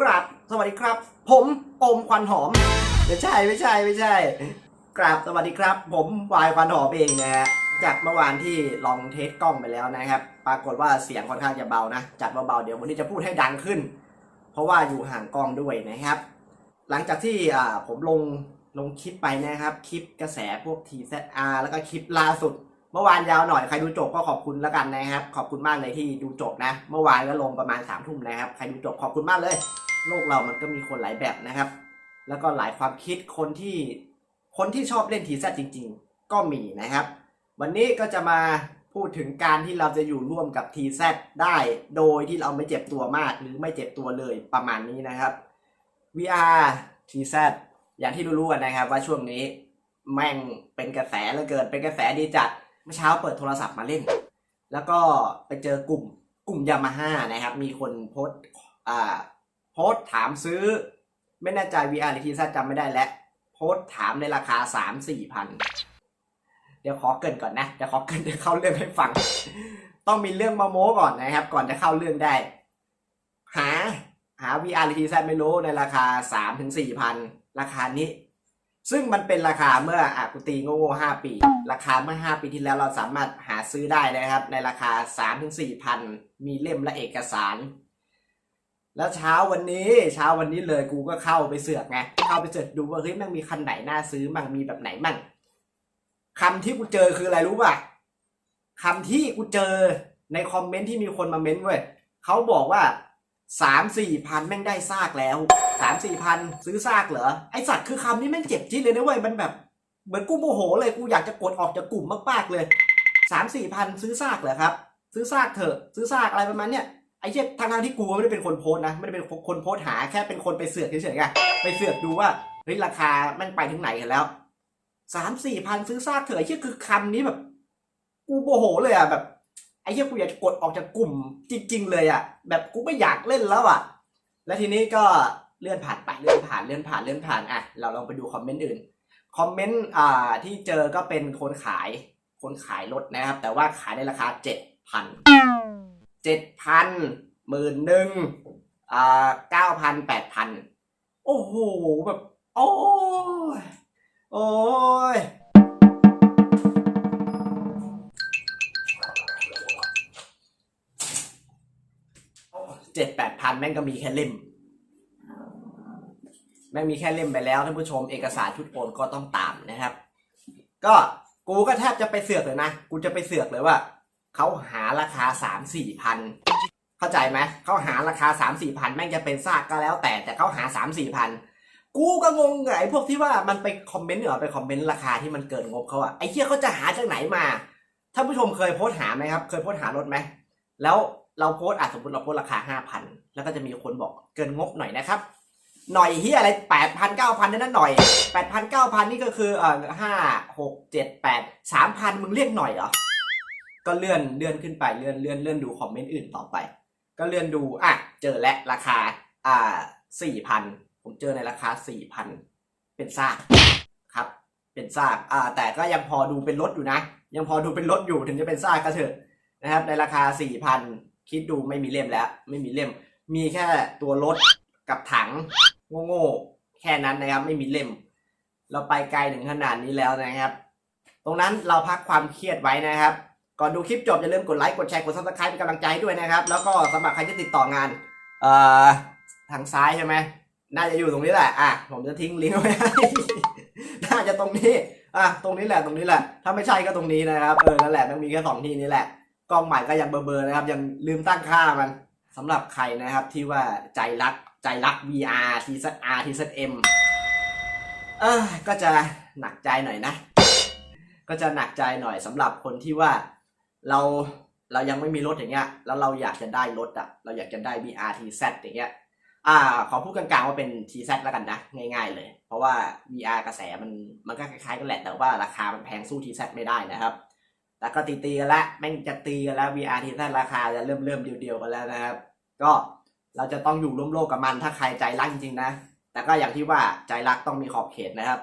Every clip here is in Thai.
กราบสวัสดีครับ ผมโอมควันหอมไม่ใช่ไม่ใช่ไม่ใช่กราบสวัสดีครับ ผมวายควันหอมเองนะฮะจากเมื่อวานที่ลองเทสกล้องไปแล้วนะครับ ปรากฏว่าเสียงค่อนข้างจะเบานะ จัดเบาๆเดี๋ยววันนี้จะพูดให้ดังขึ้น เพราะว่าอยู่ห่างกล้องด้วยนะครับ หลังจากที่ผมลงลงคลิปไปนะครับ คลิปกระแสพวก TZR แล้วก็คลิปล่าสุด เมื่อวานยาวหน่อยใครดูจบก็ขอบคุณแล้วกันนะครับ ขอบคุณมากเลยที่ดูจบนะ เมื่อวานก็ลงประมาณ3ามทุ่มนะครับ ใครดูจบขอบคุณมากเลย โลกเรามันก็มีคนหลายแบบนะครับ แล้วก็หลายความคิดคนที่คนที่ชอบเล่นทีซจริง ๆ ก็มีนะครับ วันนี้ก็จะมาพูดถึงการที่เราจะอยู่ร่วมกับ TZ ได้ โดยที่เราไม่เจ็บตัวมากหรือไม่เจ็บตัวเลยประมาณนี้นะครับ VR TZ อย่างที่รู้ๆกันนะครับว่าช่วงนี้แม่งเป็นกระแสเหลือเกินเป็นกระแสดีจัดเมื่อเช้าเปิดโทรศัพท์มาเล่น แล้วก็ไปเจอกลุ่มกลุ่มยามาฮ่านะครับ มีคนโพสต์อ่า โพสถามซื้อ ไม่แน่ใจ VR หรือ TZ จำไม่ได้แล้วโพสถามในราคาสามสี่พันเดี๋ยวขอเกินก่อนนะเดี๋ยวขอเกินเดี๋ยวเข้าเรื่องให้ฟัง ต้องมีเรื่องมาโม้ก่อนนะครับ ก่อนจะเข้าเรื่องได้ หาหา VR หรือ TZ ไม่รู้ในราคา3ถึง4พันราคานี้ ซึ่งมันเป็นราคาเมื่ออะกูตีโง่ๆ5ปี ราคาเมื่อ5ปีที่แล้วเราสามารถหาซื้อได้นะครับ ในราคา3ถึง4พันมีเล่มและเอกสาร แล้วเช้าวันนี้เช้าวันนี้เลยกูก็เข้าไปเสือกไงเข้าไปเสิร์ชดูว่าเฮ้ยมันมีคันไหนน่าซื้อมั่งมีแบบไหนมั่งคำที่กูเจอคืออะไรรู้ป่ะคำที่กูเจอในคอมเมนต์ที่มีคนมาเม้นต์เว้ยเขาบอกว่าสามสี่พันแม่งได้ซากแล้วสามสี่พันซื้อซากเหรอไอสัตว์คือคำนี้แม่งเจ็บจี๊ดเลยนะเว้ยมันแบบ เหมือนกูโมโหเลยกูอยากจะกดออกจากกลุ่มมากๆเลยสามสี่พันซื้อซากเหรอครับ ซื้อซากเถอะ ซื้อซากอะไรประมาณเนี้ย ไอ้เชี่ยทางทางๆที่กูไม่ได้เป็นคนโพส์นะไม่ได้เป็นคนโพสหาแค่เป็นคนไปเสือกเฉยๆไงไปเสือกดูว่าเฮ้ยราคามันไปถึงไหนกันแล้วสามสี่พันซื้อซากเถอะไอ้เชี่ยคือคำนี้แบบ กูโมโหเลยอะแบบไอ้เชี่ยกูอยากกดออกจากกลุ่มจริง ๆ เลยอะ แบบกูไม่อยากเล่นแล้วอะ แล้วทีนี้ก็เลื่อนผ่านไปเลื่อนผ่านเลื่อนผ่านเลื่อนผ่านอะเราลองไปดูคอมเมนต์อื่นคอมเมนต์อ่าที่เจอก็เป็นคนขายคนขายรถนะครับ แต่ว่าขายในราคาเจ็ดพัน เจ็ดพันหมื่นหนึ่งอ่าเก้าพันแปดพันโอ้โหแบบ โอ้ยโอ้ยเจ็ดแปดพันแม่งก็มีแค่เล่ม แม่งมีแค่เล่มไปแล้วท่านผู้ชมเอกสารชุดโอนก็ต้องตามนะครับ ก็กูก็แทบจะไปเสือกเลยนะ กูจะไปเสือกเลยว่า เขาหาราคาสามสี่พันเข้าใจไหมเขาหาราคาสามสี่พันแม่งจะเป็นซากก็แล้วแต่แต่เขาหาสามสี่พันกูก็งงไอ้พวกที่ว่ามันไปคอมเมนต์เหรอไปคอมเมนต์ราคาที่มันเกินงบเขาอะไอ้เหี้ยเขาจะหาจากไหนมาท่านผู้ชมเคยโพสต์หาไหมครับ เคยโพสต์หารถไหมแล้วเราโพสต์อะสมมติเราโพสต์ราคาห้าพันแล้วก็จะมีคนบอกเกินงบหน่อยนะครับ หน่อยเฮียอะไรแปดพันเก้าพันนั่นหน่อยแปดพันเก้าพันนี่ก็คือเอ่อห้าหกเจ็ดแปดสามพันมึงเรียกหน่อยเหรอ ก็เลื่อนเลื่อนขึ้นไปเลื่อนเลื่อนเลื่อนดูคอมเมนต์อื่นต่อไป ก็เลื่อนดูอะเจอและราคาอ่าสี่พันผมเจอในราคาสี่พันเป็นซากครับเป็นซากอ่าแต่ก็ยังพอดูเป็นรถอยู่นะ ยังพอดูเป็นรถอยู่ถึงจะเป็นซากก็เถอะนะครับในราคาสี่พันคิดดูไม่มีเล่มแล้ว ไม่มีเล่ม มีแค่ตัวรถกับถังโง่ๆแค่นั้นนะครับไม่มีเล่ม เราไปไกลถึงขนาดนี้แล้วนะครับ ตรงนั้นเราพักความเครียดไว้นะครับ ก่อนดูคลิปจบอย่าลืมกดไลค์กดแชร์กดซับสไครป์เป็นกำลังใจด้วยนะครับ แล้วก็สำหรับใครที่ติดต่องานเอ่อทางซ้ายใช่ไหมน่าจะอยู่ตรงนี้แหละอะผมจะทิ้งลิงก์ไว้น่าจะตรงนี้อะตรงนี้แหละตรงนี้แหละ ถ้าไม่ใช่ก็ตรงนี้นะครับเออนั่นแหละมันมีแค่สองที่นี้แหละกล้องใหม่ก็ยังเบลอๆนะครับ ยังลืมตั้งค่ามันสำหรับใครนะครับที่ว่าใจรักใจรัก VR TZR TZM เออก็จะหนักใจหน่อยนะ ก็จะหนักใจหน่อยสำหรับคนที่ว่า เราเรายังไม่มีรถอย่างเงี้ย แล้วเราอยากจะได้รถอะเราอยากจะได้ VR TZ อย่างเงี้ย อ่า ขอพูดกลางๆว่าเป็น TZ แล้วกันนะ ง่ายๆเลย เพราะว่า VR กระแสมันมันก็คล้ายๆกันแหละ แต่ว่าราคามันแพงสู้ TZ ไม่ได้นะครับ แต่ก็ตีๆกันล้วแม่งจะตีกันแล้ว VR TZ ราคาจะเริ่มเริ่มเดียวๆกันแล้วนะครับ ก็เราจะต้องอยู่ร่วมโลกกับมันถ้าใครใจรักจริงๆนะ แต่ก็อย่างที่ว่าใจรักต้องมีขอบเขตนะครับ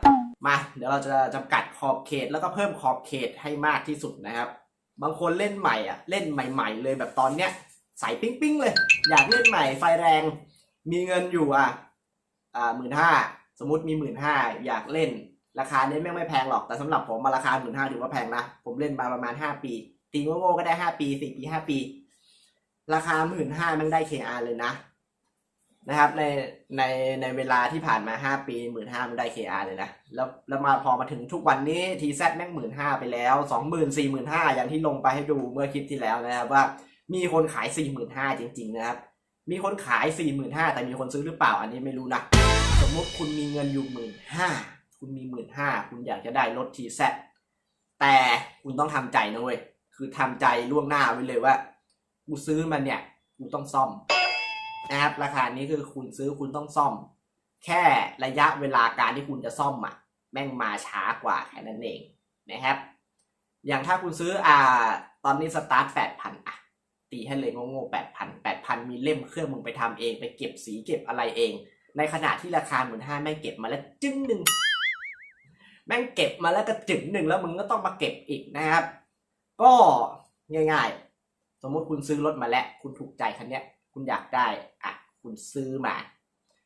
มา เดี๋ยวเราจะจำกัดขอบเขตแล้วก็เพิ่มขอบเขตให้มากที่สุดนะครับ บางคนเล่นใหม่อะเล่นใหม่ ๆ เลยแบบตอนเนี้ยใส่ปิ๊งๆเลย อยากเล่นใหม่ไฟแรง มีเงินอยู่อะอ่าหมื่นห้าสมมติมีหมื่นห้าอยากเล่น ราคาเนี้ยแม่งไม่แพงหรอกแต่สำหรับผมมาราคาหมื่นห้าถือว่าแพงนะผมเล่นมาประมาณห้าปีตีโง่ๆก็ได้ห้าปีสี่ปีห้าปี ราคาหมื่นห้ามันได้ KR เลยนะ นะครับในในในเวลาที่ผ่านมาห้าปีหมื่นห้ามันได้ KR เลยนะ แล้วแล้วมาพอมาถึงทุกวันนี้ทีแซแม่งหมื่นห้าไปแล้วสองหมื่นสี่หมื่นห้าอย่างที่ลงไปให้ดูเมื่อคลิปที่แล้วนะครับว่ามีคนขายสี่หมื่นห้าจริง ๆ นะครับ มีคนขายสี่หมื่นห้าแต่มีคนซื้อหรือเปล่าอันนี้ไม่รู้นะ สมมติคุณมีเงินอยู่หมื่นห้าคุณมีหมื่นห้าคุณอยากจะได้รถทีแซแต่คุณต้องทำใจนะเว้ยคือทำใจล่วงหน้าไว้เลยว่ากูซื้อมันเนี่ยกูต้องซ่อม นะครับ ราคานี้คือคุณซื้อคุณต้องซ่อม แค่ระยะเวลาการที่คุณจะซ่อมอะแม่งมาช้ากว่าแค่นั้นเองนะครับ อย่างถ้าคุณซื้ออ่า ตอนนี้สตาร์ทแปดพันอะตีให้เลยโง่ๆแปดพันแปดพันมีเล่มเครื่องมึงไปทำเอง ไปเก็บสีเก็บอะไรเอง ในขณะที่ราคาหมื่นห้าแม่งเก็บมาแล้วจึ้งหนึ่งแม่งเก็บมาแล้วก็จึงหนึ่งแล้วมึงก็ต้องมาเก็บอีกนะครับ ก็ง่าย ๆ สมมติคุณซื้อรถมาแล้ว คุณถูกใจคันเนี้ย คุณอยากได้อะคุณซื้อมา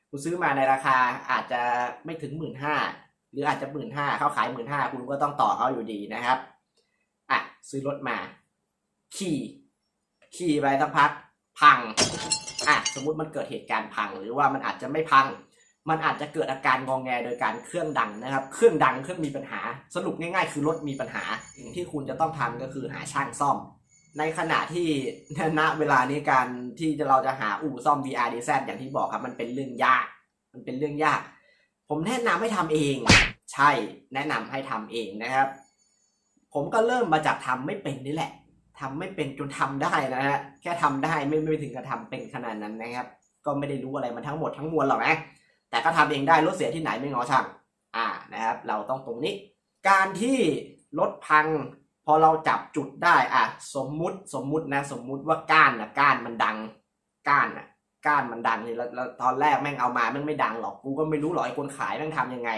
คุณซื้อมาในราคาอาจจะไม่ถึงหมื่นห้าหรืออาจจะหมื่นห้าเขาขายหมื่นห้าคุณก็ต้องต่อเขาอยู่ดีนะครับอะซื้อรถมา ขี่ขี่ไปสักพักพังอะสมมุติมันเกิดเหตุการณ์พัง หรือว่ามันอาจจะไม่พัง มันอาจจะเกิดอาการงองแงโดยการเครื่องดังนะครับ เครื่องดังเครื่องมีปัญหา สรุปง่ายๆ คือรถมีปัญหาสิ่งที่คุณจะต้องทำก็คือหาช่างซ่อม ในขณะที่ณเวลานี้การที่เราจะหาอู่ซ่อม VRDZ อย่างที่บอกครับมันเป็นเรื่องยาก มันเป็นเรื่องยาก ผมแนะนำให้ทำเอง ใช่แนะนำให้ทำเองนะครับ ผมก็เริ่มมาจากทำไม่เป็นนี่แหละทำไม่เป็นจนทำได้นะฮะแค่ทำได้ไม่ไม่ถึงกับทำเป็นขนาดนั้นนะครับ ก็ไม่ได้รู้อะไรมันทั้งหมดทั้งมวลหรอกนะแต่ก็ทำเองได้รถเสียที่ไหนไม่งอช่างอ่านะครับ เราต้องตรงนี้ การที่รถพัง พอเราจับจุดได้อะสมมุติสมมุตินะ สมมุติว่าก้านนะก้านมันดัง ก้านอะ ก้านมันดังนี่แล้วแล้วตอนแรกแม่งเอามาแม่งไม่ดังหรอกกูก็ไม่รู้หรอกไอ้คนขายแม่งทำยังไง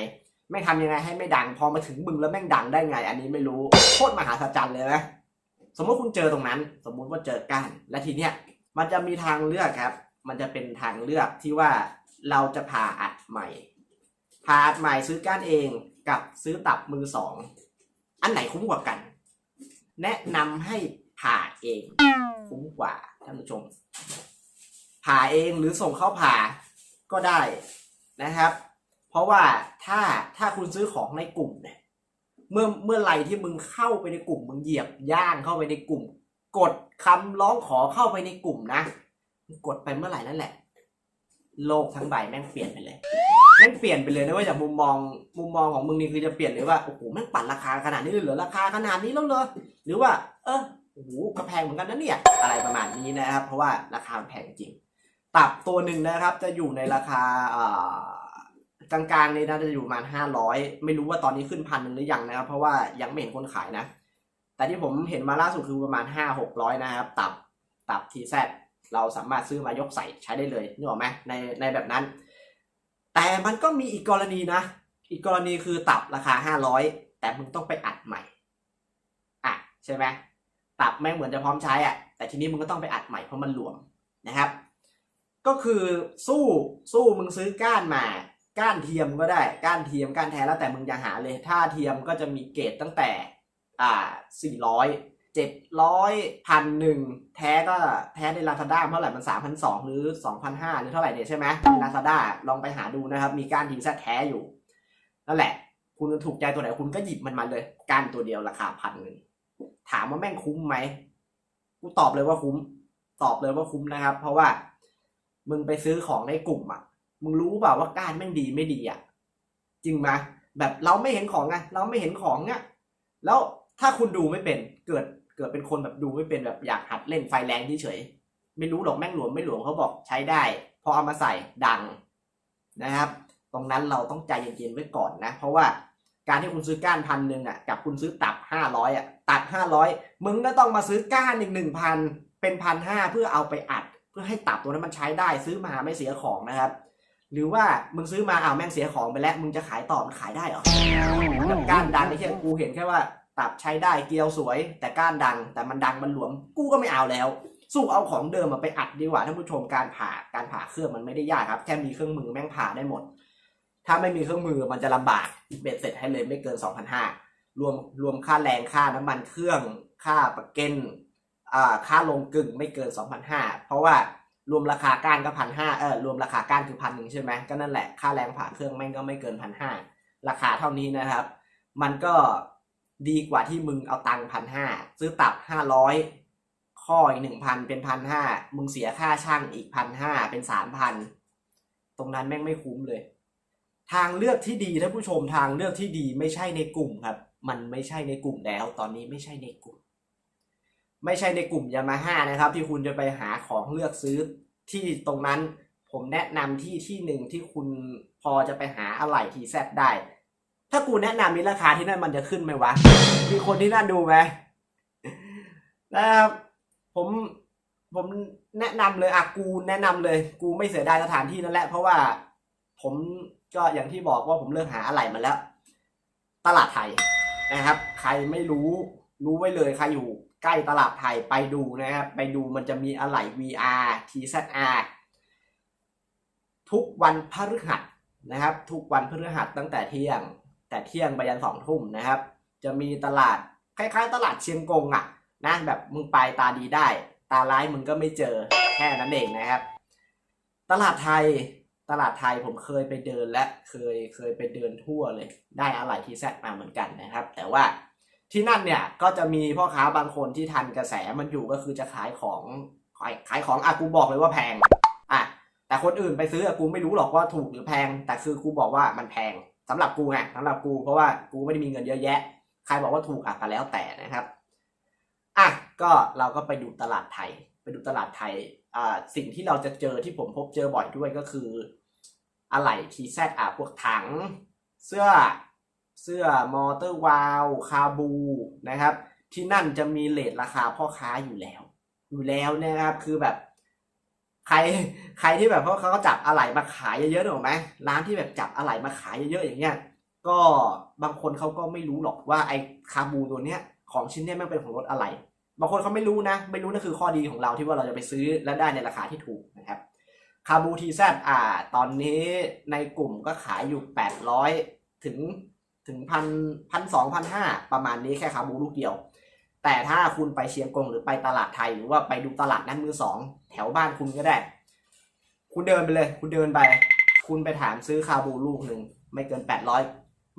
แม่งทำยังไงให้ไม่ดัง พอมาถึงมึงแล้วแม่งดังได้ไง อันนี้ไม่รู้โคตรมหาศาลเลยนะสมมติคุณเจอตรงนั้น สมมุติว่าเจอก้าน และทีเนี้ยมันจะมีทางเลือกครับ มันจะเป็นทางเลือกที่ว่าเราจะผ่าอัดใหม่ผ่าอัดใหม่ซื้อก้านเองกับซื้อตับมือสองอันไหนคุ้มกว่ากัน แนะนำให้ผ่าเอง คุ้มกว่าท่านผู้ชม ผ่าเองหรือส่งเข้าผ่าก็ได้นะครับ เพราะว่าถ้าถ้าคุณซื้อของในกลุ่มเนี่ยเมื่อเมื่อไหร่ที่มึงเข้าไปในกลุ่มมึงเหยียบย่างเข้าไปในกลุ่ม กดคำร้องขอเข้าไปในกลุ่มนะกดไปเมื่อไหร่นั่นแหละ โลกทั้งใบแม่งเปลี่ยนไปเลยแม่งเปลี่ยนไปเลยนะว่าจากมุมมองมุมมองของมึงนี่คือจะเปลี่ยนเลยว่าโอ้โหแม่งปั่นราคาขนาดนี้เลยเหรอราคาขนาดนี้แล้วเหรอ หรือว่า เออโอ้โหก็แพงเหมือนกันนะเนี่ย อะไรประมาณนี้นะครับ เพราะว่าราคาแพงจริง ตับตัวหนึ่งนะครับ จะอยู่ในราคาเอ่อกลางๆนี่น่าจะอยู่ประมาณห้าร้อยไม่รู้ว่าตอนนี้ขึ้นพันหนึ่งหรือยังนะครับ เพราะว่ายังไม่เห็นคนขายนะ แต่ที่ผมเห็นมาล่าสุดคือประมาณห้าหกร้อยนะครับ ตับตับทีแซเราสามารถซื้อมายกใส่ใช้ได้เลยนึกออกไหมในในแบบนั้น แต่มันก็มีอีกกรณีนะ อีกกรณีคือตับราคาห้าร้อยแต่มึงต้องไปอัดใหม่ ใช่ไหมตับแม่งเหมือนจะพร้อมใช้อะแต่ทีนี้มึงก็ต้องไปอัดใหม่เพราะมันหลวมนะครับ ก็คือสู้สู้มึงซื้อก้านมา ก้านเทียมก็ได้ ก้านเทียมก้านแท้แล้วแต่มึงจะหาเลย ถ้าเทียมก็จะมีเกรดตั้งแต่อ่าสี่ร้อยเจ็ดร้อยพันหนึ่งแท้ก็แท้ในลาซาด้าเท่าไหร่มันสามพันสองหรือสองพันห้าหรือเท่าไหร่เนี่ยใช่ไหมในลาซาด้าลองไปหาดูนะครับ มีก้านทีมแซแท้อยู่นั่นแหละ คุณถูกใจตัวไหนคุณก็หยิบมันมาเลยก้านตัวเดียวราคาพันหนึ่ง ถามว่าแม่งคุ้มไหมกูตอบเลยว่าคุ้ม ตอบเลยว่าคุ้มนะครับ เพราะว่ามึงไปซื้อของในกลุ่มอะ มึงรู้เปล่าว่ากานแม่งดีไม่ดีอะ จริงไหมแบบเราไม่เห็นของไงเราไม่เห็นของเนี่ยแล้วถ้าคุณดูไม่เป็น เกิดเกิดเป็นคนแบบดูไม่เป็นแบบอยากหัดเล่นไฟแรงเฉย ไม่รู้หรอกแม่งหลวมไม่หลวมเขาบอกใช้ได้ พอเอามาใส่ดังนะครับ ตรงนั้นเราต้องใจเย็นๆไว้ก่อนนะ เพราะว่าการที่คุณซื้อก้านพันหนึ่งอะ กับคุณซื้อตับห้าร้อยอะ ตัดห้าร้อยมึงก็ต้องมาซื้อก้านอีกหนึ่งพันเป็นพันห้าเพื่อเอาไปอัด เพื่อให้ตับตัวนั้นมันใช้ได้ซื้อมาไม่เสียของนะครับ หรือว่ามึงซื้อมาอ้าวแม่งเสียของไปแล้ว มึงจะขายต่อมันขายได้เหรอแบบก้านดังไอ้แค่กูเห็นแค่ว่าตับใช้ได้เกลียวสวย แต่ก้านดัง แต่มันดังมันหลวม กูก็ไม่เอาแล้ว สู้เอาของเดิมมาไปอัดดีกว่าท่านผู้ชมการผ่าการผ่าเครื่องมันไม่ได้ยากครับ แค่มีเครื่องมือแม่งผ่าได้หมด ถ้าไม่มีเครื่องมือมันจะลำบากเบ็ดเสร็จให้เลยไม่เกิน2,500 รวมรวมค่าแรงค่าน้ำมันเครื่อง ค่าประกันอ่าค่าลงกึ่งไม่เกิน 2,500 เพราะว่ารวมราคาก้านก็พันห้าเออรวมราคาก้านคือพันหนึ่งใช่ไหมก็นั่นแหละค่าแรงผ่าเครื่องแม่งก็ไม่เกินพันห้าราคาเท่านี้นะครับ มันก็ดีกว่าที่มึงเอาตังค์พันห้าซื้อตับห้าร้อยข้ออีกหนึ่งพันเป็นพันห้ามึงเสียค่าช่างอีกพันห้าเป็นสามพันตรงนั้นแม่งไม่คุ้มเลย ทางเลือกที่ดีท่านผู้ชมทางเลือกที่ดีไม่ใช่ในกลุ่มครับ มันไม่ใช่ในกลุ่มแล้ว ตอนนี้ไม่ใช่ในกลุ่ม ไม่ใช่ในกลุ่มยามาฮ่านะครับ ที่คุณจะไปหาของเลือกซื้อที่ตรงนั้น ผมแนะนำที่ที่หนึ่งที่คุณพอจะไปหาอะไหล่ทีแซได้ ถ้ากูแนะนำมีราคาที่นั่นมันจะขึ้นไหมวะ มีคนที่นั่นดูไหมนะครับผมผมแนะนำเลยอะกูแนะนำเลย กูไม่เสียดายสถานที่นั่นแหละ เพราะว่าผมก็อย่างที่บอกว่าผมเลิกหาอะไหล่มาแล้ว ตลาดไทย นะครับ ใครไม่รู้รู้ไว้เลยใครอยู่ใกล้ตลาดไทยไปดูนะครับ ไปดูมันจะมีอะไหล่ VR TZR ทุกวันพฤหัสนะครับ ทุกวันพฤหัสตั้งแต่เที่ยง แต่เที่ยงไปยันสองทุ่มนะครับ จะมีตลาดคล้ายๆ ตลาดเชียงกงอะนะแบบมึงไปตาดีได้ ตาร้ายมึงก็ไม่เจอแค่นั้นเองนะครับ ตลาดไทย ตลาดไทยผมเคยไปเดินและเคยเคยไปเดินทั่วเลย ได้อะไรที่แซดมาเหมือนกันนะครับ แต่ว่าที่นั่นเนี่ยก็จะมีพ่อค้าบางคนที่ทันกระแสมันอยู่ก็คือจะขายของขายขายของอะกูบอกเลยว่าแพงอะแต่คนอื่นไปซื้ออะกูไม่รู้หรอกว่าถูกหรือแพง แต่คือกูบอกว่ามันแพงสำหรับกูไงสำหรับกูเพราะว่ากูไม่ได้มีเงินเยอะแยะ ใครบอกว่าถูกอะก็แล้วแต่นะครับอะก็เราก็ไปดูตลาดไทย ไปดูตลาดไทยอ่าสิ่งที่เราจะเจอที่ผมพบเจอบ่อยด้วยก็คือ อะไหล่ทีแซอะพวกถัง เสื้อเสื้อมอเตอร์วาลคาบูนะครับ ที่นั่นจะมีเลทราคาพ่อค้าอยู่แล้ว อยู่แล้วนะครับคือแบบ ใครใครที่แบบเพราะเขาก็จับอะไหล่มาขายเยอะๆถูกไหมร้านที่แบบจับอะไหล่มาขายเยอะๆอย่างเงี้ยก็บางคนเขาก็ไม่รู้หรอกว่าไอ้คาบูตัวเนี้ยของชิ้นเนี้ยมันเป็นของรถอะไร บางคนเขาไม่รู้นะ ไม่รู้นั่นคือข้อดีของเราที่ว่าเราจะไปซื้อและได้ในราคาที่ถูกนะครับ คาบูทีแซอ่า ตอนนี้ในกลุ่มก็ขายอยู่แปดร้อยถึงถึงพันพันสองพันห้าประมาณนี้แค่คาบูลูกเดียว แต่ถ้าคุณไปเชียงกงหรือไปตลาดไทยหรือว่าไปดูตลาดนัดมือสองแถวบ้านคุณก็ได้ คุณเดินไปเลย คุณเดินไป คุณไปถามซื้อคาบูลูกหนึ่งไม่เกินแปดร้อย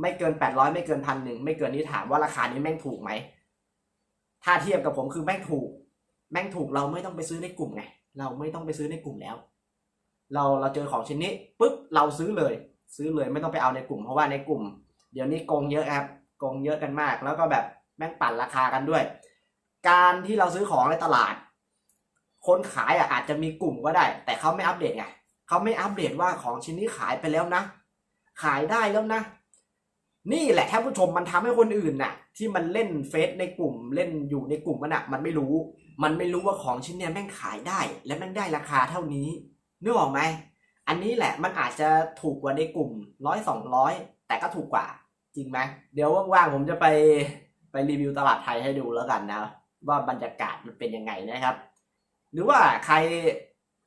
ไม่เกินแปดร้อยไม่เกินพันหนึ่งไม่เกินนี้ถามว่าราคานี้แม่งถูกไหมถ้าเทียบกับผมคือแม่งถูก แม่งถูกเราไม่ต้องไปซื้อในกลุ่มไงเราไม่ต้องไปซื้อในกลุ่มแล้ว เราเราเจอของชิ้นนี้ปุ๊บเราซื้อเลย ซื้อเลยไม่ต้องไปเอาในกลุ่ม เพราะว่าในกลุ่ม เดี๋ยวนี้โกงเยอะครับโกงเยอะกันมาก แล้วก็แบบแม่งปั่นราคากันด้วย การที่เราซื้อของในตลาด คนขายอะอาจจะมีกลุ่มก็ได้ แต่เขาไม่อัปเดตไงเขาไม่อัปเดตว่าของชิ้นนี้ขายไปแล้วนะ ขายได้แล้วนะ นี่แหละท่านผู้ชมมันทำให้คนอื่นน่ะ ที่มันเล่นเฟซในกลุ่มเล่นอยู่ในกลุ่มมันอะมันไม่รู้ มันไม่รู้ว่าของชิ้นเนี้ยแม่งขายได้ และแม่งได้ราคาเท่านี้ นึกออกไหม อันนี้แหละมันอาจจะถูกกว่าในกลุ่มร้อยสองร้อยแต่ก็ถูกกว่า จริงไหม เดี๋ยวว่างๆผมจะไปไปรีวิวตลาดไทยให้ดูแล้วกันนะ ว่าบรรยากาศมันเป็นยังไงนะครับ หรือว่าใคร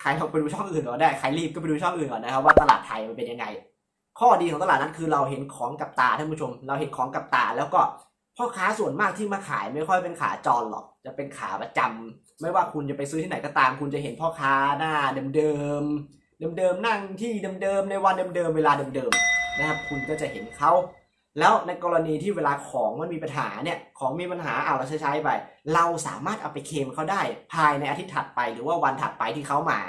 ใครลองไปดูช่องอื่นก่อนได้ใครรีบก็ไปดูช่องอื่นก่อนนะครับ ว่าตลาดไทยมันเป็นยังไง ข้อดีของตลาดนั้นคือเราเห็นของกับตาท่านผู้ชม เราเห็นของกับตาแล้วก็พ่อค้าส่วนมากที่มาขายไม่ค่อยเป็นขาจรหรอก จะเป็นขาประจำ ไม่ว่าคุณจะไปซื้อที่ไหนก็ตาม คุณจะเห็นพ่อค้าหน้าเดิมๆเดิมๆนั่งที่เดิมๆในวันเดิมๆเวลาเดิมๆนะครับ คุณก็จะเห็นเขาแล้วในกรณีที่เวลาของมันมีปัญหาเนี่ยของมีปัญหาเอาเราใช้ไป เราสามารถเอาไปเคลมเขาได้ภายในอาทิตย์ถัดไปหรือว่าวันถัดไปที่เขามา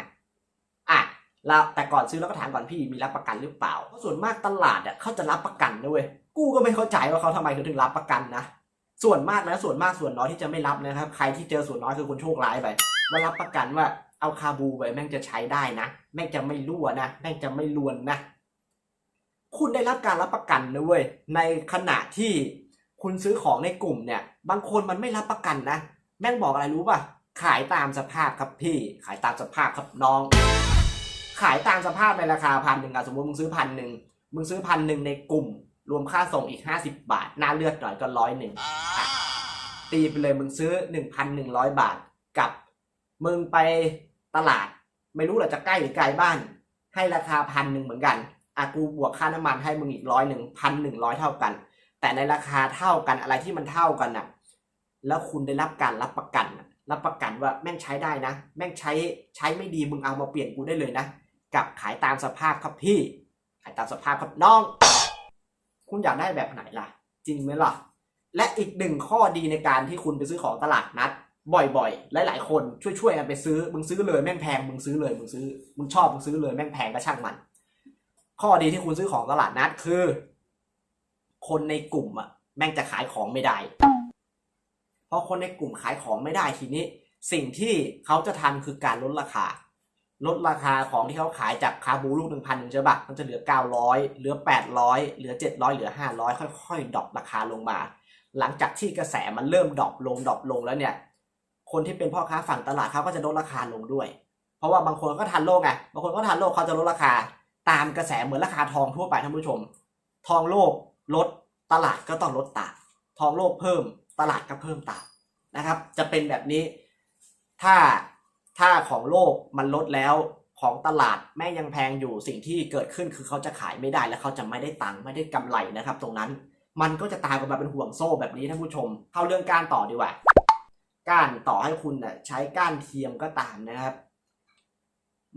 อะแล้วแต่ก่อนซื้อเราก็ถามก่อนพี่มีรับประกันหรือเปล่าเพราะส่วนมากตลาดอะเขาจะรับประกันด้วยกูก็ไม่เข้าใจว่าเขาทำไมถึงรับประกันนะ ส่วนมากนะส่วนมากส่วนน้อยที่จะไม่รับนะครับ ใครที่เจอส่วนน้อยคือคนโชคร้ายไปว่ารับประกันว่าเอาคาบูไปแม่งจะใช้ได้นะ แม่งจะไม่รั่วนะแม่งจะไม่ลวนนะ คุณได้รับการรับประกันนะเว้ยในขณะที่คุณซื้อของในกลุ่มเนี่ย บางคนมันไม่รับประกันนะแม่งบอกอะไรรู้ป่ะขายตามสภาพครับพี่ ขายตามสภาพครับน้อง ขายตามสภาพในราคาพันหนึ่งอะสมมติมึงซื้อพันหนึ่งมึงซื้อพันหนึ่งในกลุ่ม รวมค่าส่งอีกห้าสิบาท หน้าเลือดหน่อยก็ร้อยหนึ่งตีไปเลยมึงซื้อ 1,100 บาทกับมึงไปตลาด ไม่รู้หรอจะใกล้หรือไกลบ้าน ให้ราคาพันหนึ่งเหมือนกันอะกูบวกค่าน้ำมันให้มึงอีกร้อยหนึ่งพันหนึ่งร้อยเท่ากัน แต่ในราคาเท่ากันอะไรที่มันเท่ากันน่ะ แล้วคุณได้รับการรับประกันรับประกันว่าแม่งใช้ได้นะ แม่งใช้ใช้ไม่ดีมึงเอามาเปลี่ยนกูได้เลยนะ กับขายตามสภาพครับพี่ ขายตามสภาพครับน้อง คุณอยากได้แบบไหนล่ะ จริงไหมล่ะ และอีกหนึ่งข้อดีในการที่คุณไปซื้อของตลาดนัด บ่อยๆ หลายๆ คนช่วยๆกันไปซื้อมึงซื้อเลยแม่งแพงมึงซื้อเลยมึงซื้อมึงชอบมึงซื้อเลยแม่งแพงก็ช่างมัน ข้อดีที่คุณซื้อของตลาดนัดคือ คนในกลุ่มอะแม่งจะขายของไม่ได้เพราะคนในกลุ่มขายของไม่ได้ทีนี้ สิ่งที่เขาจะทำคือการลดราคา ลดราคาของที่เขาขายจากคาบูลูกหนึ่งพันหนึ่งใช่ปะมันจะเหลือเก้าร้อยเหลือแปดร้อยเหลือเจ็ดร้อยเหลือห้าร้อยค่อยๆดรอปราคาลงมา หลังจากที่กระแสมันเริ่มดรอปลงดรอปลงแล้วเนี่ย คนที่เป็นพ่อค้าฝั่งตลาดเขาก็จะลดราคาลงด้วย เพราะว่าบางคนก็ทันโลกไง บางคนก็ทันโลกเขาจะลดราคา ตามกระแสเหมือนราคาทองทั่วไปท่านผู้ชม ทองโลกลดตลาดก็ต้องลดตาม ทองโลกเพิ่มตลาดก็เพิ่มตามนะครับ จะเป็นแบบนี้ ถ้า ถ้าของโลกมันลดแล้วของตลาดแม่ยังแพงอยู่สิ่งที่เกิดขึ้นคือเขาจะขายไม่ได้และเขาจะไม่ได้ตังค์ไม่ได้กำไรนะครับ ตรงนั้น มันก็จะตามกันมาเป็นห่วงโซ่แบบนี้ท่านผู้ชม เข้าเรื่องการต่อดีกว่าก้านต่อให้คุณน่ะใช้ก้านเทียมก็ตามนะครับ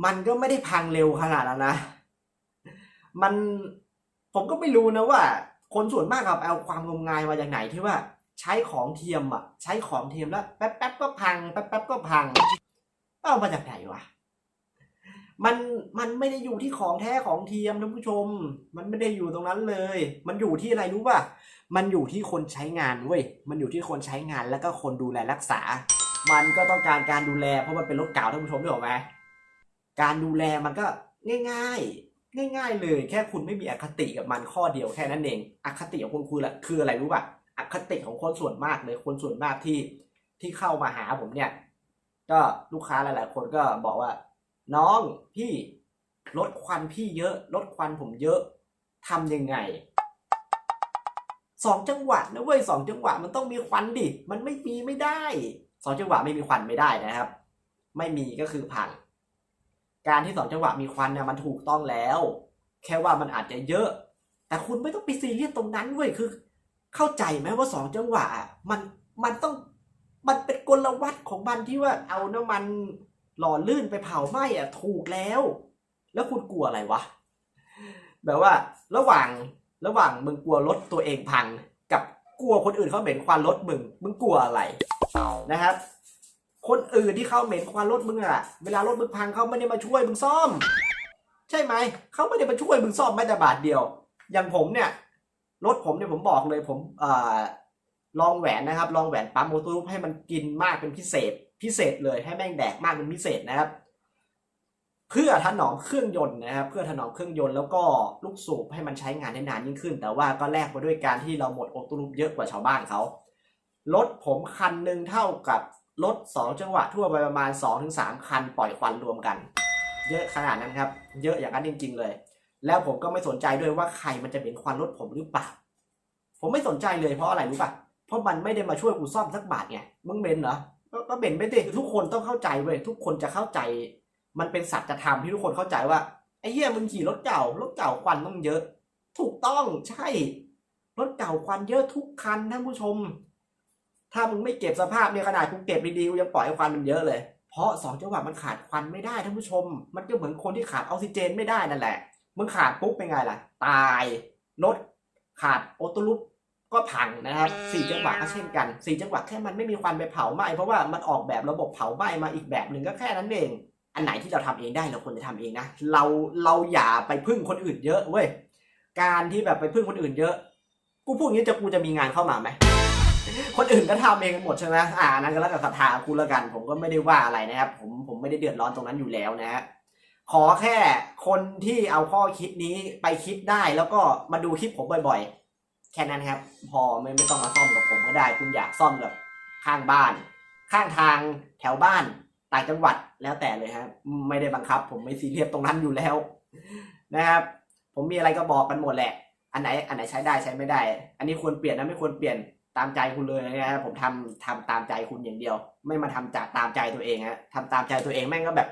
มันก็ไม่ได้พังเร็วขนาดนั้นนะ มันผมก็ไม่รู้นะว่า คนส่วนมากครับเอาความงมงายมาจากไหนที่ว่า ใช้ของเทียมอะ ใช้ของเทียมแล้วแป๊บแป๊บๆก็พังแป๊บแป๊บๆก็พัง เอามาจากไหนวะมันมันไม่ได้อยู่ที่ของแท้ของเทียมท่านผู้ชม มันไม่ได้อยู่ตรงนั้นเลย มันอยู่ที่อะไรรู้ป่ะ มันอยู่ที่คนใช้งานเว้ย มันอยู่ที่คนใช้งานแล้วก็คนดูแลรักษา มันก็ต้องการการดูแลเพราะมันเป็นรถเก่าท่านผู้ชมได้หรอกไหมการดูแลมันก็ง่าย ๆ ง่าย ๆ เลย แค่คุณไม่มีอคติกับมันข้อเดียวแค่นั้นเอง อคติของคุณคือคืออะไรรู้ป่ะ อคติของคนส่วนมากเลย คนส่วนมากที่ที่เข้ามาหาผมเนี่ย ก็ลูกค้าหลาย ๆ คนก็บอกว่า น้องพี่ลดควันพี่เยอะ ลดควันผมเยอะทำยังไงสองจังหวะนะเว้ยสองจังหวะมันต้องมีควันดิ มันไม่มีไม่ได้สองจังหวะไม่มีควันไม่ได้นะครับ ไม่มีก็คือพังการที่สองจังหวะมีควันเนี่ยมันถูกต้องแล้ว แค่ว่ามันอาจจะเยอะ แต่คุณไม่ต้องไปซีเรียสตรงนั้นเว้ยคือ เข้าใจไหมว่าสองจังหวะอะมันมันต้อง มันเป็นกลวัตของมันที่ว่าเอาน้ำมันหล่อลื่นไปเผาไหม้อะถูกแล้ว แล้วคุณกลัวอะไรวะ แบบว่า ระหว่างระหว่างมึงกลัวรถตัวเองพัง กับกลัวคนอื่นเขาเหม็นควันรถมึง มึงกลัวอะไรนะครับ คนอื่นที่เขาเหม็นควันรถมึงอะเวลารถมึงพังเขาไม่ได้มาช่วยมึงซ่อม ใช่ไหมเขาไม่ได้มาช่วยมึงซ่อมแม้แต่บาทเดียว อย่างผมเนี่ยรถผมเนี่ยผมบอกเลยผมอ่อ ลองแหวนนะครับลองแหวนปั๊มโมตูรูปให้มันกินมากเป็นพิเศษ พิเศษเลยให้แม่งแดกมากเป็นพิเศษนะครับ เพื่อถนอมเครื่องยนต์นะครับ เพื่อถนอมเครื่องยนต์แล้วก็ลูกสูบให้มันใช้งานได้นานยิ่งขึ้น แต่ว่าก็แลกมาด้วยการที่เราหมดโอตูรูปเยอะกว่าชาวบ้านเขารถผมคันหนึ่งเท่ากับรถสองจังหวะทั่วไปประมาณ 2-3ถึงคันปล่อยควันรวมกัน เยอะขนาดนั้นครับ เยอะอย่างนั้นจริง ๆ เลย แล้วผมก็ไม่สนใจด้วยว่าใครมันจะเป็นควันรถผมหรือเปล่า ผมไม่สนใจเลยเพราะอะไรรู้ป่ะ เพราะมันไม่ได้มาช่วยกูซ่อมสักบาทไงมึงเบนเหรอก็เบนไปสิทุกคนต้องเข้าใจเว้ยทุกคนจะเข้าใจ มันเป็นสัจธรรมที่ทุกคนเข้าใจว่าไอ้เหี้ยมึงขี่รถเก่ารถเก่าควันต้องเยอะ ถูกต้องใช่ รถเก่าควันเยอะทุกคันท่านผู้ชม ถ้ามึงไม่เก็บสภาพเนี่ยขนาดกูเก็บดีๆกูยังปล่อยให้ควันมันเยอะเลย เพราะสองจังหวะมันขาดควันไม่ได้ท่านผู้ชม มันก็เหมือนคนที่ขาดออกซิเจนไม่ได้นั่นแหละมึงขาดปุ๊บเป็นไงล่ะ ตายรถขาดโอตลุป ก็พังนะครับสี่จังหวะก็เช่นกันสี่จังหวะแค่มันไม่มีควันไปเผาไหม้เพราะว่ามันออกแบบระบบเผาไหม้มาอีกแบบหนึ่งก็แค่นั้นเอง อันไหนที่เราทำเองได้เราควรจะทำเองนะเราเราอย่าไปพึ่งคนอื่นเยอะเว้ยการที่แบบไปพึ่งคนอื่นเยอะ กูพูดอย่างนี้จะกูจะมีงานเข้ามาไหมคนอื่นก็ทำเองกันหมดใช่ไหมอ่าอันนั้นก็แล้วแต่ศรัทธาคุณแล้วกัน ผมก็ไม่ได้ว่าอะไรนะครับ ผมผมไม่ได้เดือดร้อนตรงนั้นอยู่แล้วนะฮะขอแค่คนที่เอาข้อคิดนี้ไปคิดได้แล้วก็มาดูคลิปผมบ่อยๆแค่นั้นครับ พอไม่ไม่ต้องมาซ่อมกับผมก็ได้ คุณอยากซ่อมกับข้างบ้าน ข้างทางแถวบ้านต่างจังหวัดแล้วแต่เลยครับไม่ได้บังคับ ผมไม่ซีเรียสตรงนั้นอยู่แล้วนะครับ ผมมีอะไรก็บอกกันหมดแหละ อันไหนอันไหนใช้ได้ใช้ไม่ได้ อันนี้ควรเปลี่ยนนะไม่ควรเปลี่ยนตามใจคุณเลยนะครับผมทำทำตามใจคุณอย่างเดียว ไม่มาทำจากตามใจตัวเองฮะทำตามใจตัวเองแม่งก็แบบ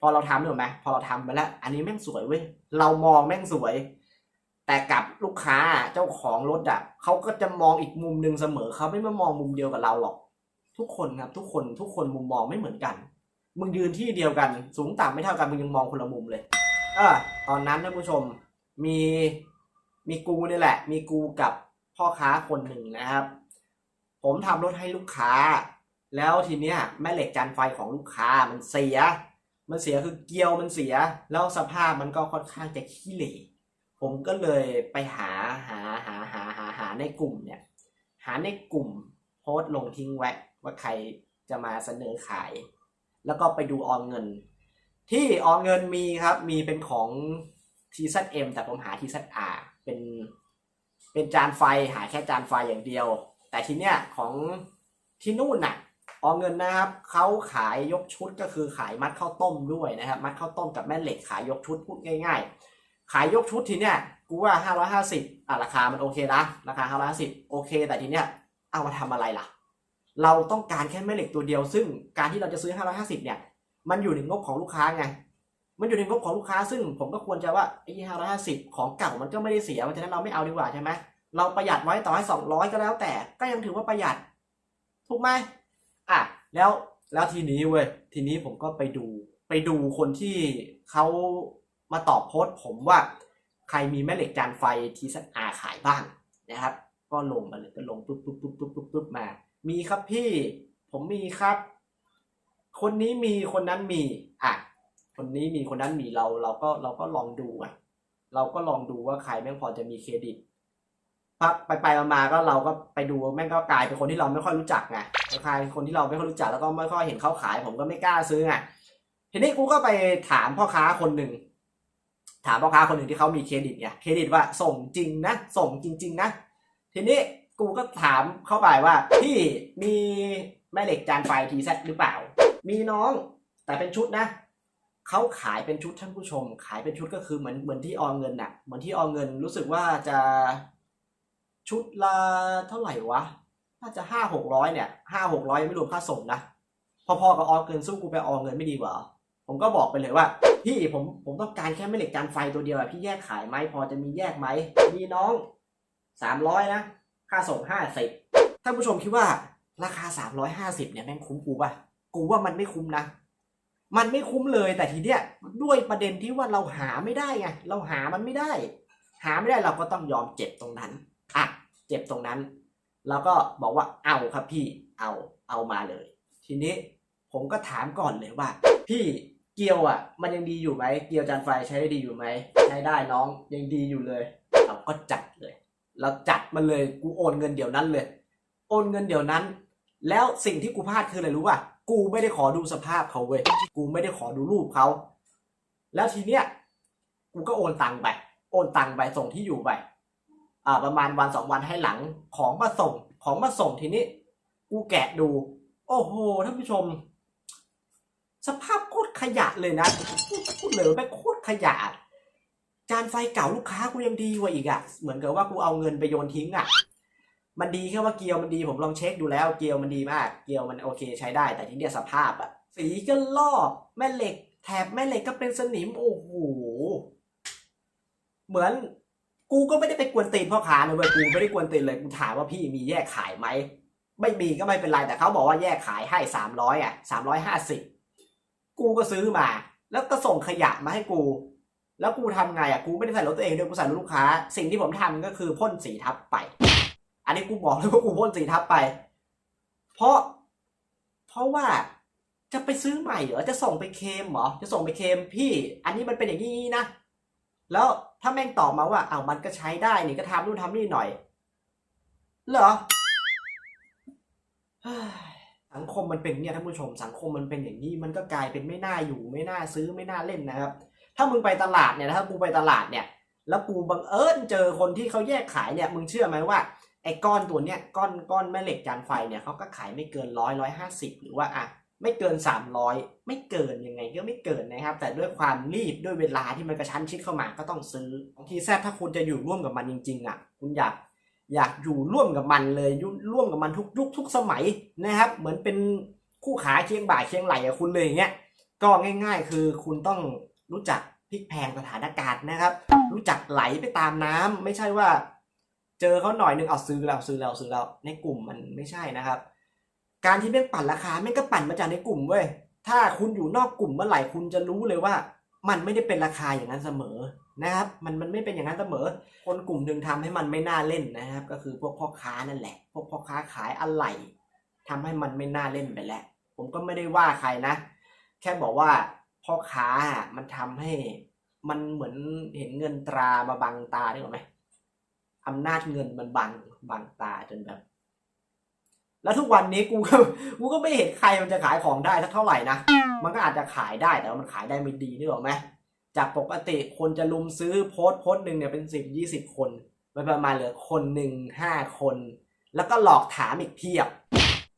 พอเราทำถูกไหมพอเราทำไปแล้ว อันนี้แม่งสวยเว้ยเรามองแม่งสวย แต่กับลูกค้าเจ้าของรถอะเขาก็จะมองอีกมุมหนึ่งเสมอเขาไม่มามองมุมเดียวกับเราหรอก ทุกคนครับ ทุกคนทุกคนมุมมองไม่เหมือนกัน มึงยืนที่เดียวกัน สูงต่ำไม่เท่ากันมึงยังมองคนละมุมเลยเออตอนนั้นท่านผู้ชมมีมีกูนี่แหละ มีกูกับพ่อค้าคนหนึ่งนะครับ ผมทำรถให้ลูกค้า แล้วทีเนี้ยแม่เหล็กจานไฟของลูกค้ามันเสีย มันเสียคือเกลียวมันเสีย แล้วสภาพมันก็ค่อนข้างจะขี้เหร่ ผมก็เลยไปหาหาหาหาหาหาในกลุ่มเนี่ย หาในกลุ่มโพสต์ลงทิ้งไว้ว่าใครจะมาเสนอขาย แล้วก็ไปดูออนเงิน ที่ออนเงินมีครับ มีเป็นของ TZM แต่ผมหา TZR เป็นเป็นจานไฟหาแค่จานไฟอย่างเดียว แต่ทีเนี้ยของที่นู่นน่ะออเงินนะครับเขาขายยกชุดก็คือขายมัดข้าวต้มด้วยนะครับ มัดข้าวต้มกับแม่เหล็กขายยกชุดพูดง่าย ๆ ขายยกชุดทีเนี้ยกูว่า550อะราคามันโอเคนะราคา550โอเค แต่ทีเนี้ยเอามาทำอะไรล่ะ เราต้องการแค่แม่เหล็กตัวเดียว ซึ่งการที่เราจะซื้อ550เนี่ย มันอยู่ในงบของลูกค้าไง มันอยู่ในงบของลูกค้า ซึ่งผมก็ควรจะว่าไอ้ห้าร้อยห้าสิบของเก่ามันก็ไม่ได้เสียเพราะฉะนั้นเราไม่เอาดีกว่าใช่ไหมเราประหยัดไว้ต่อให้สองร้อยก็แล้วแต่ ก็ยังถือว่าประหยัด ถูกไหมอะแล้วแล้วทีนี้เว้ยทีนี้ผมก็ไปดูไปดูคนที่เขา มาตอบโพสต์ผมว่าใครมีแม่เหล็กจานไฟทีซัอาขายบ้างนะครับ ก็ลงมาเลยก็ลงปุ๊บปุ๊บปุ๊บปุ๊บปุ๊บปุ๊บมา มีครับพี่ผมมีครับ คนนี้มีคนนั้นมีอะคนนี้มีคนนั้นมีเราเราก็เราก็ลองดูอะเราก็ลองดูว่าใครแม่งพอจะมีเครดิตพักไปไปมาๆก็เราก็ไปดูแม่งก็กลายเป็นคนที่เราไม่ค่อยรู้จักไงกลายเป็นคนที่เราไม่ค่อยรู้จักแล้วก็ไม่ค่อยเห็นเขาขาย ผมก็ไม่กล้าซื้อไงทีนี้กูก็ไปถามพ่อค้าคนหนึ่ง ถามพ่อค้าคนหนึ่งที่เขามีเครดิตไงเครดิตว่าส่งจริงนะ ส่งจริง ๆ นะ ทีนี้กูก็ถามเข้าไปว่าพี่มีแม่เหล็กจานไฟทีเซหรือเปล่า มีน้องแต่เป็นชุดนะเขาขายเป็นชุดท่านผู้ชม ขายเป็นชุดก็คือเหมือนเหมือนที่ออมเงินน่ะเหมือนที่ออมเงินรู้สึกว่าจะชุดละเท่าไหร่วะน่าจะห้าหกร้อยเนี่ยห้าหกร้อยไม่รวมค่าส่งนะพอๆกับออมเงินสู้กูไปออมเงินไม่ดีกว่า ผมก็บอกไปเลยว่า พี่ผมผมต้องการแค่แม่เหล็กจานไฟตัวเดียวอะพี่แยกขายไหมพอจะมีแยกไหมมีน้องสามร้อยนะ ค่าส่งห้าสิบท่านผู้ชมคิดว่าราคาสามร้อยห้าสิบเนี่ยแม่งคุ้มกูป่ะกูว่ามันไม่คุ้มนะ มันไม่คุ้มเลยแต่ทีเนี้ยด้วยประเด็นที่ว่าเราหาไม่ได้ไงเราหามันไม่ได้ หาไม่ได้เราก็ต้องยอมเจ็บตรงนั้นอะเจ็บตรงนั้น แล้วก็บอกว่าเอาครับพี่เอาเอามาเลย ทีนี้ผมก็ถามก่อนเลยว่า พี่ เกียวอะ มันยังดีอยู่ไหมเกียวจานไฟใช้ได้ดีอยู่ไหมใช้ได้น้องยังดีอยู่เลยเราก็จัดเลย เราจัดมันเลยกูโอนเงินเดี๋ยวนั้นเลย โอนเงินเดี๋ยวนั้น แล้วสิ่งที่กูพลาดคืออะไรรู้ป่ะกูไม่ได้ขอดูสภาพเขาเว้ยกูไม่ได้ขอดูรูปเขาแล้วทีเนี้ยกูก็โอนตังไป โอนตังไปส่งที่อยู่ไปอ่าประมาณวันสองวันให้หลังของมาส่งของมาส่งทีนี้ กูแกะดู โอ้โหท่านผู้ชม สภาพโคตรขยะเลยนะพูดเลยว่าแม่โคตรขยะ จานไฟเก่าลูกค้ากูยังดีกว่าอีกอะเหมือนกับว่ากูเอาเงินไปโยนทิ้งอะมันดีแค่ว่าเกียวมันดีผมลองเช็คดูแล้ว เกียวมันดีมาก เกียวมันโอเคใช้ได้ แต่ทีเนี่ยสภาพอะสีก็ลอกแม่เหล็ก แถบแม่เหล็กก็เป็นสนิมโอ้โหเหมือนกูก็ไม่ได้ไปกวนตีนพ่อค้านะเว้ยกูไม่ได้กวนตีนเลยกูถามว่าพี่มีแยกขายไหมไม่มีก็ไม่เป็นไรแต่เขาบอกว่าแยกขายให้สามร้อยอะสามร้อยห้าสิบ กูก็ซื้อมา แล้วก็ส่งขยะมาให้กู แล้วกูทำไงอะกูไม่ได้ใส่รถตัวเองด้วยกูใส่รถลูกค้า สิ่งที่ผมทำก็คือพ่นสีทับไป อันนี้กูบอกเลยว่ากูพ่นสีทับไป เพราะ เพราะว่าจะไปซื้อใหม่เหรอจะส่งไปเคมเหรอจะส่งไปเคมพี่ อันนี้มันเป็นอย่างนี้นะแล้วถ้าแม่งตอบมาว่าเอ้ามันก็ใช้ได้นี่ก็ทำนู่นทำนี่หน่อย เหรอ สังคมมันเป็นเนี่ยท่านผู้ชม สังคมมันเป็นอย่างนี้มันก็กลายเป็นไม่น่าอยู่ไม่น่าซื้อไม่น่าเล่นนะครับ ถ้ามึงไปตลาดเนี่ยถ้ากูไปตลาดเนี่ย แล้วกูบังเอิญเจอคนที่เขาแยกขายเนี่ยมึงเชื่อไหมว่าไอ้ก้อนตัวเนี้ยก้อนก้อนแม่เหล็กจานไฟเนี่ยเขาก็ขายไม่เกินร้อยร้อยห้าสิบหรือว่าอะไม่เกินสามร้อยไม่เกินยังไงก็ไม่เกินนะครับ แต่ด้วยความรีบด้วยเวลาที่มันกระชั้นชิดเข้ามาก็ต้องซื้อบางทีแซถ้าคุณจะอยู่ร่วมกับมันจริงๆอะ คุณอยาก อยากอยู่ร่วมกับมันเลยร่วมกับมันทุกยุคทุกสมัยนะครับ เหมือนเป็นคู่ขาเคียงบ่าเคียงไหลกับคุณเลยอย่างเงี้ยก็ง่าย ๆ คือคุณต้องรู้จักพลิกแพงสถานการณ์นะครับ รู้จักไหลไปตามน้ำไม่ใช่ว่า เจอเขาหน่อยนึงเอาซื้อแล้วซื้อแล้วซื้อแล้วในกลุ่มมันไม่ใช่นะครับ การที่แม่งปั่นราคาแม่งก็ปั่นมาจากในกลุ่มเว้ยถ้าคุณอยู่นอกกลุ่มเมื่อไหร่คุณจะรู้เลยว่า มันไม่ได้เป็นราคาอย่างนั้นเสมอ นะครับมันมันไม่เป็นอย่างนั้นเสมอ คนกลุ่มหนึ่งทำให้มันไม่น่าเล่นนะครับ ก็คือพวกพ่อค้านั่นแหละ พวกพ่อค้าขายอะไหล่ทำให้มันไม่น่าเล่นไปแล้ว ผมก็ไม่ได้ว่าใครนะ แค่บอกว่าพ่อค้ามันทำให้มันเหมือนเห็นเงินตรามาบังตาได้หรอไหมอำนาจเงินมันบังบังตาจนแบบ แล้วทุกวันนี้กูก็กูก็ไม่เห็นใครมันจะขายของได้สักเท่าไหร่นะมันก็อาจจะขายได้แต่ว่ามันขายได้ไม่ดีนึกออกไหม จากปกติคนจะลุมซื้อโพสต์โพสต์หนึ่งเนี่ยเป็นสิบยี่สิบคนไปประมาณเหลือคนหนึ่งห้าคน แล้วก็หลอกถามอีกเพียบ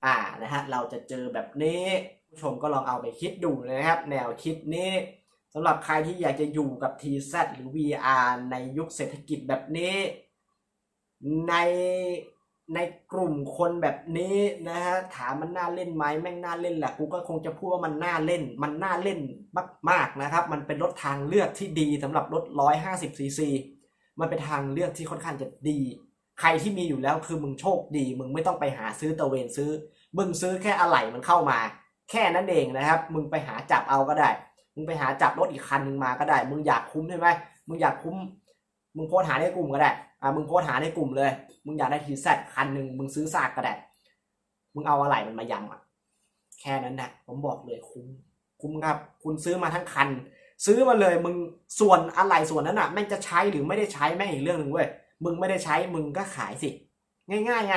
อ่านะฮะเราจะเจอแบบนี้ผู้ชมก็ลองเอาไปคิดดูนะครับ แนวคิดนี้สำหรับใครที่อยากจะอยู่กับ TZ หรือ VR ในยุคเศรษฐกิจแบบนี้ใน ในกลุ่มคนแบบนี้นะฮะถามมันน่าเล่นไหมแม่งน่าเล่นแหละกูก็คงจะพูดว่ามันน่าเล่น มันน่าเล่นมากๆนะครับ มันเป็นรถทางเลือกที่ดีสำหรับรถ150ซีซีมันเป็นทางเลือกที่ค่อนข้างจะดี ใครที่มีอยู่แล้วคือมึงโชคดี มึงไม่ต้องไปหาซื้อตะเวนซื้อ มึงซื้อแค่อะไหล่มันเข้ามา แค่นั้นเองนะครับ มึงไปหาจับเอาก็ได้ มึงไปหาจับรถอีกคันหนึ่งมาก็ได้ มึงอยากคุ้มใช่ไหมมึงอยากคุ้ม มึงโพสหาในกลุ่มก็ได้ อ่ามึงโพสหาในกลุ่มเลย มึงอยากได้ทีแซดคันหนึ่งมึงซื้อซากก็ได้มึงเอาอะไรมันมายำอะ แค่นั้นนะผมบอกเลยคุ้มคุ้มครับ คุณซื้อมาทั้งคัน ซื้อมาเลยมึงส่วนอะไรส่วนนั้นอะแม่งจะใช้หรือไม่ได้ใช้แม่งอีกเรื่องหนึ่งเว้ยมึงไม่ได้ใช้มึงก็ขายสิ ง่ายๆไง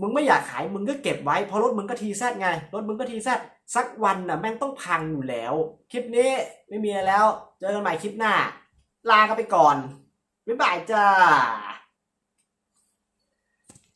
มึงไม่อยากขายมึงก็เก็บไว้เพราะรถมึงก็ทีแซดไงรถมึงก็ทีแซดสักวันน่ะแม่งต้องพังอยู่แล้ว คลิปนี้ไม่มีอะไรแล้ว เจอกันใหม่คลิปหน้า ลากันไปก่อน บ๊ายบายจ้า